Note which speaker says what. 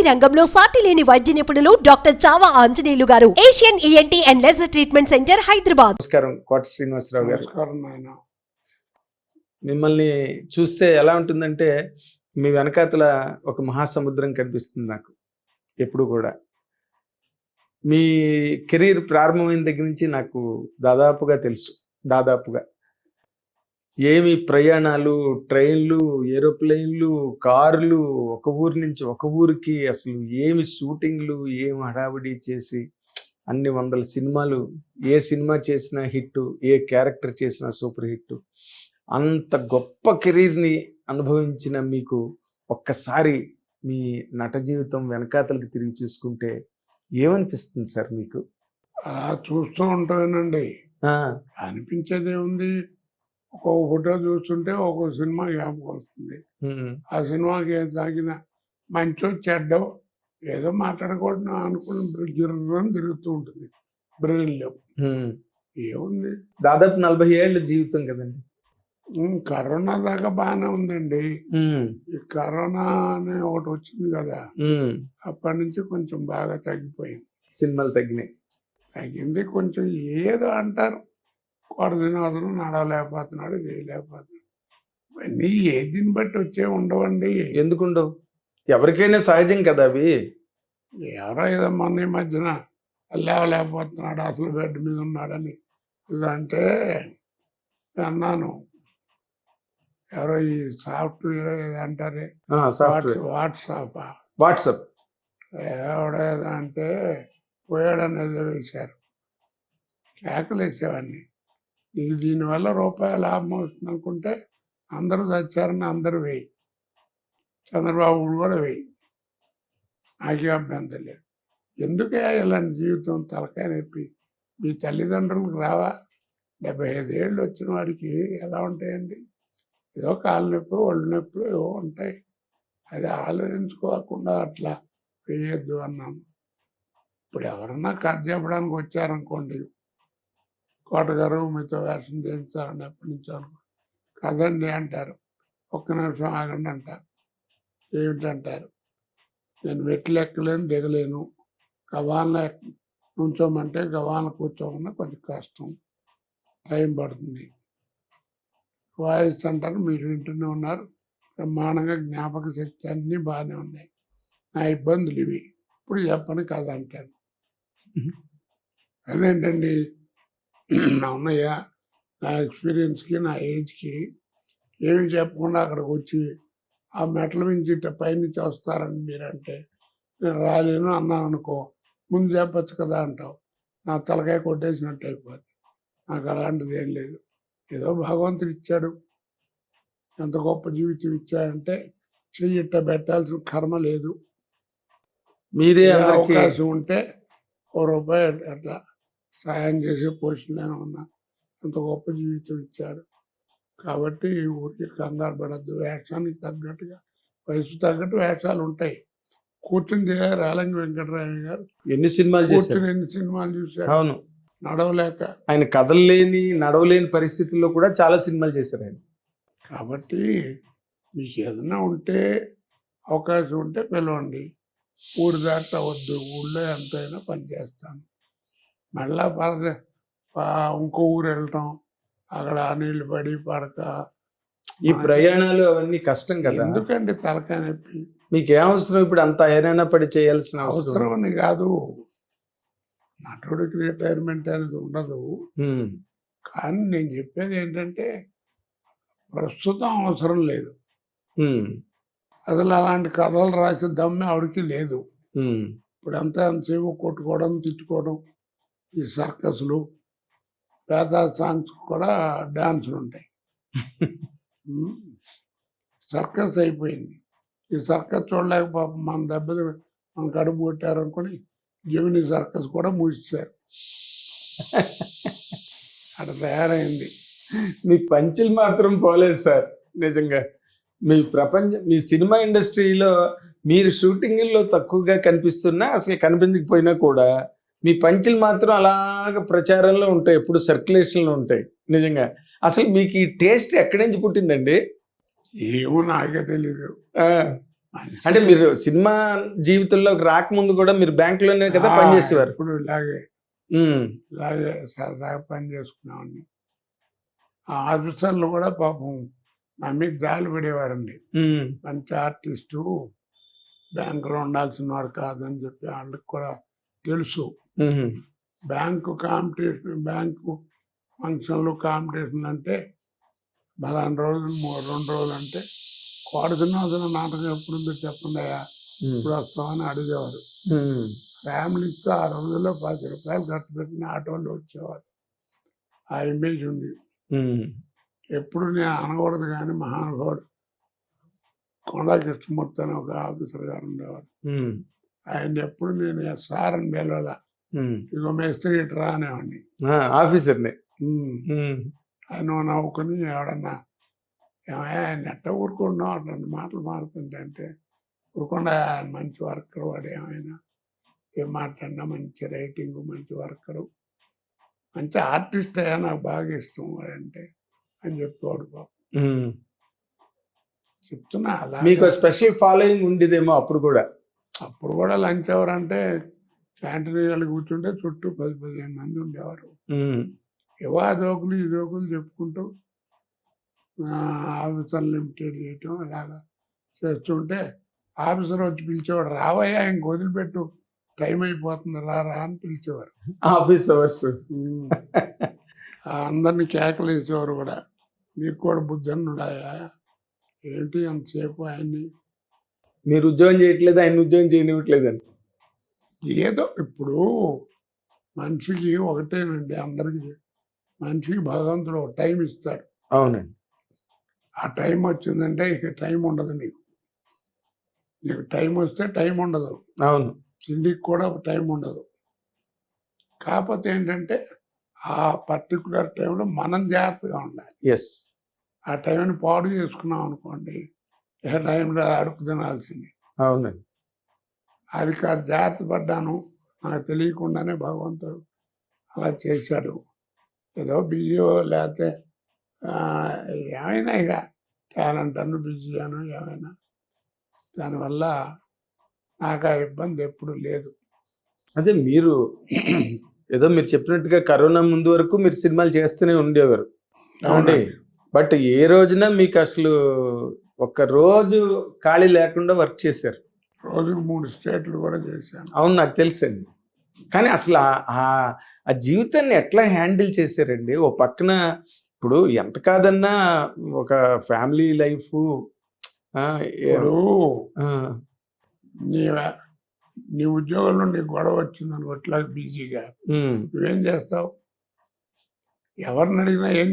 Speaker 1: ENT రంగంలో సాటి లేని వైద్య నిపుణులు డాక్టర్ చావా ఆంజనేయులు గారు. Asian ENT and laser treatment centre Hyderabad.
Speaker 2: నమస్కారం కోట శ్రీనివాసరావు గారు. మిమ్మల్ని చూస్తే ఎలా ఉంటుందంటే మీ వెనకాతల ఒక మహాసముద్రం కనిపిస్తుంది నాకు ఎప్పుడు కూడా. మీ కెరీర్ ప్రారంభమైన దగ్గర నుంచి నాకు దాదాపుగా తెలుసు దాదాపుగా. ఏమి ప్రయాణాలు ట్రైన్లు ఏరోప్లేన్లు కార్లు ఒక ఊరి నుంచి ఒక ఊరికి అసలు ఏమి షూటింగ్లు ఏమి హడావిడి చేసి అన్ని వందల సినిమాలు ఏ సినిమా చేసినా హిట్ ఏ క్యారెక్టర్ చేసినా సూపర్ హిట్ అంత గొప్ప కెరీర్ని అనుభవించిన మీకు ఒక్కసారి మీ నట జీవితం వెనకాతలకి తిరిగి చూసుకుంటే ఏమనిపిస్తుంది సార్ మీకు?
Speaker 3: అలా చూస్తూ ఉంటానండి. అనిపించేది ఉంది ఒక్కొక్క ఫోటో చూస్తుంటే ఒక్కొక్క సినిమా జ్ఞాపకం వస్తుంది. ఆ సినిమాకి ఏం సాగిన మంచో చెడ్డో ఏదో మాట్లాడకూడదు అనుకుని గిర్రని తిరుగుతూ ఉంటుంది బ్రెయిన్లో. ఏముంది?
Speaker 2: దాదాపు నలభై ఏళ్ళ జీవితం కదండి.
Speaker 3: కరోనా దాకా బాగానే ఉందండి. ఈ కరోనా అనే ఒకటి వచ్చింది కదా. అప్పటి నుంచి కొంచెం బాగా తగ్గిపోయింది.
Speaker 2: సినిమాలు తగ్గినాయి.
Speaker 3: తగ్గింది కొంచెం ఏదో అంటారు. కోట శ్రీనివాసరావు నడవలేకపోతున్నాడు చేయలేకపోతున్నాడు. ఇవన్నీ ఏ దీన్ని బట్టి వచ్చే ఉండవండి.
Speaker 2: ఎందుకుండవు? ఎవరికైనా సహజం కదా అవి.
Speaker 3: ఎవరో ఏదో మొన్న ఈ మధ్యన లేవలేకపోతున్నాడు అసలు బెడ్ మీద ఉన్నాడని. ఇది అంటే అన్నాను ఎవరో ఈ సాఫ్ట్వేర్ ఏదో అంటారే.
Speaker 2: ఆ, సాఫ్ట్వేర్.
Speaker 3: వాట్సాప్.
Speaker 2: వాట్సాప్.
Speaker 3: ఎవడో ఏదో అంటే పోయాడని ఏదో వేశారు. కేకలు వేసేవాడిని నీకు దీనివల్ల రూపాయి లాభం వస్తుంది అనుకుంటే అందరూ చచ్చారని అందరూ వేయి. చంద్రబాబు కూడా వేయి. నాకే అభ్యంతరం లేదు. ఎందుకే ఇలాంటి జీవితం తలకాయ నొప్పి? మీ తల్లిదండ్రులకు రావా? డెబ్బై ఐదేళ్ళు వచ్చిన వాడికి ఎలా ఉంటాయండి? ఏదో కాళ్ళ నొప్పి ఒళ్ళు నొప్పులు ఏవో ఉంటాయి. అది ఆలోచించుకోకుండా అట్లా వేయొద్దు అన్నాను. ఇప్పుడు ఎవరన్నా కథ చెప్పడానికి వచ్చారనుకోండి కోటగారు మీతో వేషం చేయించాలని ఎప్పటి నుంచో కదండి అంటారు. ఒక్క నిమిషం ఆగండి అంటారు. ఏమిటంటారు? నేను మెట్లు ఎక్కలేను దిగలేను. గవాన్లో నుంచోమంటే గవాన్లో కూర్చోమన్నా కొంచెం కష్టం. టైం పడుతుంది. వాయిస్ అంటారు మీరు వింటూనే ఉన్నారు. బ్రహ్మాండంగా జ్ఞాపక శక్తి అన్నీ బాగానే ఉన్నాయి. నా ఇబ్బందులు ఇవి. ఇప్పుడు చెప్పని కథ అంటాను అదేంటండి? నా ఉన్నయ్య నా ఎక్స్పీరియన్స్కి నా ఏజ్కి ఏమి చెప్పకుండా అక్కడికి వచ్చి ఆ మెట్ల నుంచి ఇట్ట పైనుంచి వస్తారని మీరంటే నేను రాలేను అన్నాను అనుకో ముందు చెప్పచ్చు కదా అంటావు. నా తలకాయ కొట్టేసినట్టు అయిపోద్ది. నాకు అలాంటిది ఏం లేదు. ఏదో భగవంతుడు ఇచ్చాడు. ఎంత గొప్ప జీవితం ఇచ్చాడంటే చెయ్యి ఇట్ట పెట్టాల్సిన కర్మ లేదు.
Speaker 2: మీరే
Speaker 3: అవకాశం ఉంటే ఓ రూపాయి అట్లా సాయం చేసే పొజిషన్లోనే ఉన్నా. అంత గొప్ప జీవితం ఇచ్చాడు. కాబట్టి ఈ ఊరికి కంగారు పడద్దు. వేషానికి తగ్గట్టుగా వయసు తగ్గట్టు వేషాలు ఉంటాయి. కూర్చుని రాలంగి వెంకటరాయ గారు.
Speaker 2: ఎన్ని సినిమాలు చేశారు?
Speaker 3: కూర్చుని ఎన్ని సినిమాలు చూశాడు?
Speaker 2: అవును.
Speaker 3: నడవలేక.
Speaker 2: ఆయన కదలలేని నడవలేని పరిస్థితుల్లో కూడా చాలా సినిమాలు చేశారు ఆయన.
Speaker 3: కాబట్టి మీకు ఏదైనా ఉంటే అవకాశం ఉంటే పిలవండి. ఊరు దాకా వద్దు ఊళ్ళో ఎంతైనా పని చేస్తాను. మళ్ళా పరద పా- ఇంకో ఊరు వెళ్ళటం అక్కడ ఆ నీళ్ళు పడి పడక.
Speaker 2: ఈ ప్రయాణాలు అవన్నీ కష్టం కదా.
Speaker 3: ఎందుకండి తలకాయ నొప్పి?
Speaker 2: మీకు ఏం అవసరం ఇప్పుడు అంత ఐరైనా పడి చేయాల్సిన అవసరం?
Speaker 3: కాదు. నటుడికి రిటైర్మెంట్ అనేది ఉండదు. కానీ నేను చెప్పేది ఏంటంటే ప్రస్తుతం అవసరం లేదు. అసలు అలాంటి కథలు రాసే దమ్మె ఆవిడకి లేదు. ఇప్పుడు అంతా ఎంతసేపు కొట్టుకోవడం తిట్టుకోవడం ఈ సర్కస్లు పేద సాంగ్స్ కూడా డాన్సులు ఉంటాయి. సర్కస్ అయిపోయింది. ఈ సర్కస్ చూడలేక పాపం మన దెబ్బలు మన కడుపు కొట్టారు అనుకుని జమిని సర్కస్ కూడా మూసేశారు. అక్కడ తయారైంది.
Speaker 2: మీ పంచులు మాత్రం పోలేదు సార్ నిజంగా. మీ ప్రపంచ మీ సినిమా ఇండస్ట్రీలో మీరు షూటింగ్లో తక్కువగా కనిపిస్తున్నా అసలు కనిపించకపోయినా కూడా మీ పంచులు మాత్రం అలాగ ప్రచారంలో ఉంటాయి ఎప్పుడు సర్క్యులేషన్లో ఉంటాయి. నిజంగా. అసలు మీకు ఈ టేస్ట్ ఎక్కడి నుంచి పుట్టిందండి?
Speaker 3: ఏమో నాకే తెలీదు. మనిషి-
Speaker 2: అంటే మీరు సినిమా జీవితంలోకి రాకముందు కూడా మీరు బ్యాంక్లోనే కదా పనిచేసేవారు
Speaker 3: ఇప్పుడు ఇలాగే. ఇలాగే సరదాగా పని చేసుకున్నామండి ఆ ఆఫీసర్లు కూడా పాపం నా మీద జాలి పడేవారండి. మంచి ఆర్టిస్టు బ్యాంకులో ఉండాల్సిన వాడు కాదని చెప్పి వాళ్ళకి కూడా తెలుసు. బ్యాంకు కాంపిటీషన్ బ్యాంకు ఫంక్షన్లు కాంపిటీషన్ అంటే బలాన్ రోజులు మూడు రెండు రోజులు అంటే కోడదినోదన నాటకం ఎప్పుడు ఉందో చెప్పండి అయ్యా? ఇప్పుడు వస్తామని అడిగేవారు. ఫ్యామిలీతో ఆ రోజుల్లో పది రూపాయలు ఖర్చు పెట్టిన ఆటోలో వచ్చేవారు. ఆ ఇమేజ్ ఉంది. ఎప్పుడు నేను అనకూడదు కానీ మహానుభావుడు కొండా కృష్ణమూర్తి అని ఒక ఆఫీసర్ గారు ఉండేవారు. ఆయన ఎప్పుడు నేను సార్ అని పిలవాల. ఇగో మేస్త్రి ఇట్రా అనేవాడిని.
Speaker 2: ఆఫీసర్ని.
Speaker 3: ఆయన నవ్వుకుని ఎవడన్నా ఏమయ్యా ఆయన ఎట్ట ఊరుకున్నావు అట్లాంటి మాటలు మారుతుంటే అంటే ఊరుకుండా మంచి వర్కర్ వాడు ఏమైనా ఏం మాట్లాడినా మంచి రైటింగ్ మంచి వర్కరు. మంచి ఆర్టిస్ట్ అయ్యా నాకు బాగా ఇష్టం వాడంటే అని చెప్పేవాడు బాబు. చెప్తున్నా అలా
Speaker 2: మీకు స్పెషల్ ఫాలోయింగ్ ఉండేదేమో అప్పుడు కూడా.
Speaker 3: అప్పుడు కూడా లంచ్ అవర్ అంటే వెళ్ళి కూర్చుంటే చుట్టూ పది పదిహేను మంది ఉండేవారు. ఆ జోకులు ఈ జోకులు చెప్పుకుంటూ ఆ, ఆఫీసర్లు లిమిటెడ్ చేయటం అలాగా చేస్తుంటే ఆఫీసర్ వచ్చి పిలిచేవాడు రావయ్యా ఇంక వదిలిపెట్టు టైం అయిపోతుంది రా రా అని పిలిచేవారు.
Speaker 2: ఆఫీస్ అవర్స్
Speaker 3: అందరిని కేకలు వేసేవారు కూడా. నీకు కూడా బుద్ధి ఉన్నాయా ఏంటి అంతసేపు ఆయన్ని?
Speaker 2: మీరు ఉద్యోగం చేయట్లేదు ఆయన ఉద్యోగం చేయనివ్వట్లేదని.
Speaker 3: ఏదో ఇప్పుడు మనిషికి ఒకటేనండి అందరికి. మనిషికి భగవంతుడు ఒక టైం ఇస్తాడు.
Speaker 2: అవునండి.
Speaker 3: ఆ టైం వచ్చిందంటే ఇక టైం ఉండదు నీకు. నీకు టైం వస్తే టైం ఉండదు.
Speaker 2: అవును.
Speaker 3: తిండికి కూడా టైం ఉండదు. కాకపోతే ఏంటంటే ఆ పర్టికులర్ టైంలో మనం జాగ్రత్తగా ఉండాలి.
Speaker 2: ఎస్.
Speaker 3: ఆ టైంని పాడు చేసుకున్నాం అనుకోండి ఏ టైంలో అడుగు తినాల్సింది.
Speaker 2: అవునండి.
Speaker 3: అది కాదు జాగ్రత్త పడ్డాను. నాకు తెలియకుండానే భగవంతుడు అలా చేశాడు. ఏదో బిజీయో లేకపోతే ఏమైనా ఇక టాలెంట్ అను బిజీ అను ఏమైనా. దానివల్ల నాకు ఆ ఇబ్బంది ఎప్పుడు లేదు.
Speaker 2: అదే మీరు ఏదో మీరు చెప్పినట్టుగా కరోనా ముందు వరకు మీరు సినిమాలు చేస్తూనే ఉండేవారు. అవునండి. బట్ ఏ రోజున మీకు అసలు ఒక్క రోజు ఖాళీ లేకుండా వర్క్ చేశారు?
Speaker 3: రోజుకు మూడు స్టేట్లు కూడా చేశాను.
Speaker 2: అవును నాకు తెలుసండి. కానీ అసలు ఆ- జీవితాన్ని ఎట్లా హ్యాండిల్ చేశారండి? ఓ పక్కన ఇప్పుడు ఎంత కాదన్నా ఒక ఫ్యామిలీ లైఫ్
Speaker 3: ఇప్పుడు నీ నీ ఉద్యోగంలో నీకు గొడవ వచ్చింది అనుకో బిజీగా. నువ్వేం చేస్తావు? ఎవరిని అడిగినా ఏం